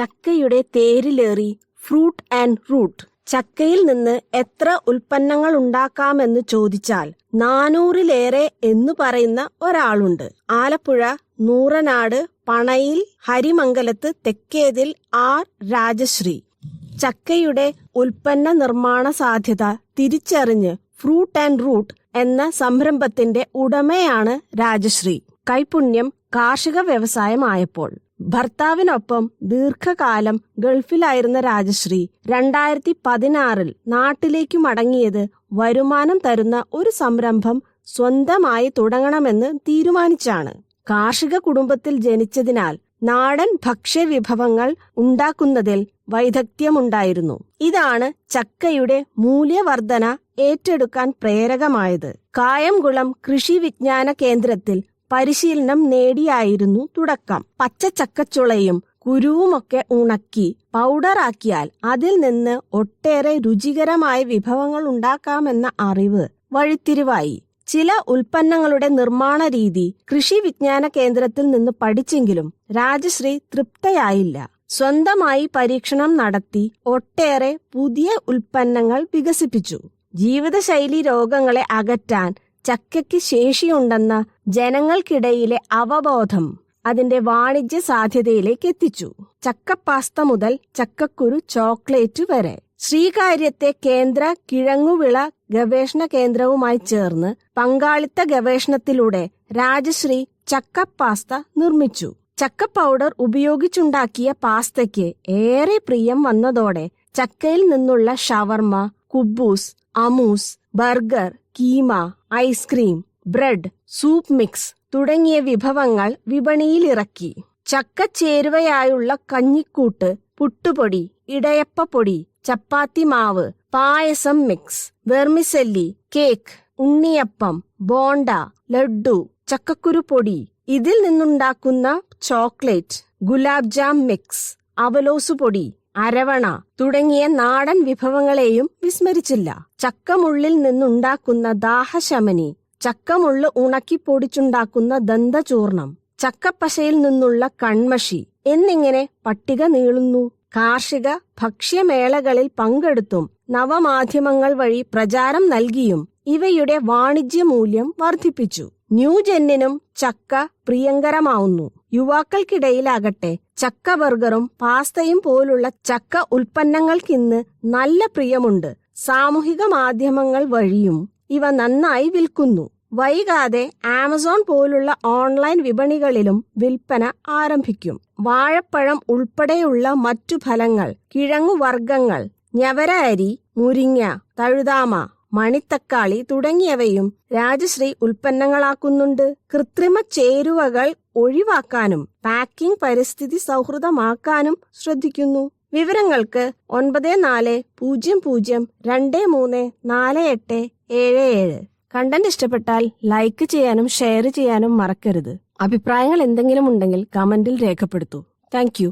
ചക്കയുടെ തേരിലേറി fruit and root. ചക്കയിൽ നിന്ന് എത്ര ഉൽപ്പന്നങ്ങൾ ഉണ്ടാക്കാമെന്ന് ചോദിച്ചാൽ നാനൂറിലേറെ എന്ന് പറയുന്ന ഒരാളുണ്ട്. ആലപ്പുഴ നൂറനാട് പണയിൽ ഹരിമംഗലത്ത് തെക്കേതിൽ ആർ. രാജശ്രീ. ചക്കയുടെ ഉൽപ്പന്ന നിർമ്മാണ സാധ്യത തിരിച്ചറിഞ്ഞ് ഫ്രൂട്ട് ആൻഡ് റൂട്ട് എന്ന സംരംഭത്തിന്റെ ഉടമയാണ് രാജശ്രീ. കൈപുണ്യം കാർഷിക വ്യവസായമായപ്പോൾ. ഭർത്താവിനൊപ്പം ദീർഘകാലം ഗൾഫിലായിരുന്ന രാജശ്രീ രണ്ടായിരത്തി പതിനാറിൽ നാട്ടിലേക്ക് മടങ്ങിയത് വരുമാനം തരുന്ന ഒരു സംരംഭം സ്വന്തമായി തുടങ്ങണമെന്ന് തീരുമാനിച്ചാണ്. കാർഷിക കുടുംബത്തിൽ ജനിച്ചതിനാൽ നാടൻ ഭക്ഷ്യവിഭവങ്ങൾ ഉണ്ടാക്കുന്നതിൽ വൈദഗ്ധ്യമുണ്ടായിരുന്നു. ഇതാണ് ചക്കയുടെ മൂല്യവർധന ഏറ്റെടുക്കാൻ പ്രേരകമായത്. കായംകുളം കൃഷി വിജ്ഞാന കേന്ദ്രത്തിൽ പരിശീലനം നേടിയായിരുന്നു തുടക്കം. പച്ചച്ചക്കച്ചുളയും കുരുവുമൊക്കെ ഉണക്കി പൗഡറാക്കിയാൽ അതിൽ നിന്ന് ഒട്ടേറെ രുചികരമായ വിഭവങ്ങൾ ഉണ്ടാക്കാമെന്ന അറിവ് വഴിത്തിരിവായി. ചില ഉൽപ്പന്നങ്ങളുടെ നിർമ്മാണ രീതി കൃഷി വിജ്ഞാന കേന്ദ്രത്തിൽ നിന്ന് പഠിച്ചെങ്കിലും രാജശ്രീ തൃപ്തയായില്ല. സ്വന്തമായി പരീക്ഷണം നടത്തി ഒട്ടേറെ പുതിയ ഉൽപ്പന്നങ്ങൾ വികസിപ്പിച്ചു. ജീവിതശൈലി രോഗങ്ങളെ അകറ്റാൻ ചക്കയ്ക്ക് ശേഷിയുണ്ടെന്ന ജനങ്ങൾക്കിടയിലെ അവബോധം അതിന്റെ വാണിജ്യ സാധ്യതയിലേക്ക് എത്തിച്ചു. ചക്കപ്പാസ്ത മുതൽ ചക്കക്കുരു ചോക്ലേറ്റ് വരെ. ശ്രീകാര്യത്തെ കേന്ദ്ര കിഴങ്ങുവിള ഗവേഷണ കേന്ദ്രവുമായി ചേർന്ന് പങ്കാളിത്ത ഗവേഷണത്തിലൂടെ രാജശ്രീ ചക്കപ്പാസ്ത നിർമ്മിച്ചു. ചക്ക പൗഡർ ഉപയോഗിച്ചുണ്ടാക്കിയ പാസ്തയ്ക്ക് ഏറെ പ്രിയം വന്നതോടെ ചക്കയിൽ നിന്നുള്ള ഷവർമ കുബൂസ് അമൂസ് burger keema ice cream bread soup mix തുടങ്ങിയ വിഭവങ്ങൾ വിപണിയിലിറക്കി. ചക്ക ചേരുവയായുള്ള കഞ്ഞിക്കൂട്ട് പുട്ടുപൊടി ഇടയപ്പപ്പൊടി ചപ്പാത്തി മാവ് payasam mix vermicelli cake unniyappam bonda laddu ചക്കക്കുരു പൊടി. ഇതിൽ നിന്നുണ്ടാക്കുന്ന ചോക്ലേറ്റ് ഗുലാബ് ജാം മിക്സ് അവലോസു പൊടി. അരവണ തുടങ്ങിയ നാടൻ വിഭവങ്ങളെയും വിസ്മരിച്ചില്ല. ചക്കമുള്ളിൽ നിന്നുണ്ടാക്കുന്ന ദാഹശമനി ചക്കമുള്ള് ഉണക്കി പൊടിച്ചുണ്ടാക്കുന്ന ദന്തചൂർണം ചക്കപ്പശയിൽ നിന്നുള്ള കൺമഷി എന്നിങ്ങനെ പട്ടിക നീളുന്നു. കാർഷിക ഭക്ഷ്യമേളകളിൽ പങ്കെടുത്തും നവമാധ്യമങ്ങൾ വഴി പ്രചാരം നൽകിയും ഇവയുടെ വാണിജ്യ മൂല്യം വർദ്ധിപ്പിച്ചു. ന്യൂജെന്നിനും ചക്ക പ്രിയങ്കരമാവുന്നു. യുവാക്കൾക്കിടയിലാകട്ടെ ചക്ക ബർഗറും പാസ്തയും പോലുള്ള ചക്ക ഉൽപ്പന്നങ്ങൾക്കിന്ന് നല്ല പ്രിയമുണ്ട്. സാമൂഹിക മാധ്യമങ്ങൾ വഴിയും ഇവ നന്നായി വിൽക്കുന്നു. വൈകാതെ ആമസോൺ പോലുള്ള ഓൺലൈൻ വിപണികളിലും വിൽപ്പന ആരംഭിക്കും. വാഴപ്പഴം ഉൾപ്പെടെയുള്ള മറ്റു ഫലങ്ങൾ കിഴങ്ങുവർഗങ്ങൾ ഞവര അരി മുരിങ്ങ തഴുതാമ മണിത്തക്കാളി തുടങ്ങിയവയും രാജശ്രീ ഉൽപ്പന്നങ്ങളാക്കുന്നുണ്ട്. കൃത്രിമ ചേരുവകൾ ഒഴിവാക്കാനും പാക്കിംഗ് പരിസ്ഥിതി സൗഹൃദമാക്കാനും ശ്രദ്ധിക്കുന്നു. വിവരങ്ങൾക്ക് ഒൻപത് നാല് പൂജ്യം പൂജ്യം രണ്ട് മൂന്ന് നാല് എട്ട് ഏഴ് ഏഴ്. കണ്ടന്റ് ഇഷ്ടപ്പെട്ടാൽ ലൈക്ക് ചെയ്യാനും ഷെയർ ചെയ്യാനും മറക്കരുത്. അഭിപ്രായങ്ങൾ എന്തെങ്കിലും ഉണ്ടെങ്കിൽ കമന്റിൽ രേഖപ്പെടുത്തൂ. താങ്ക്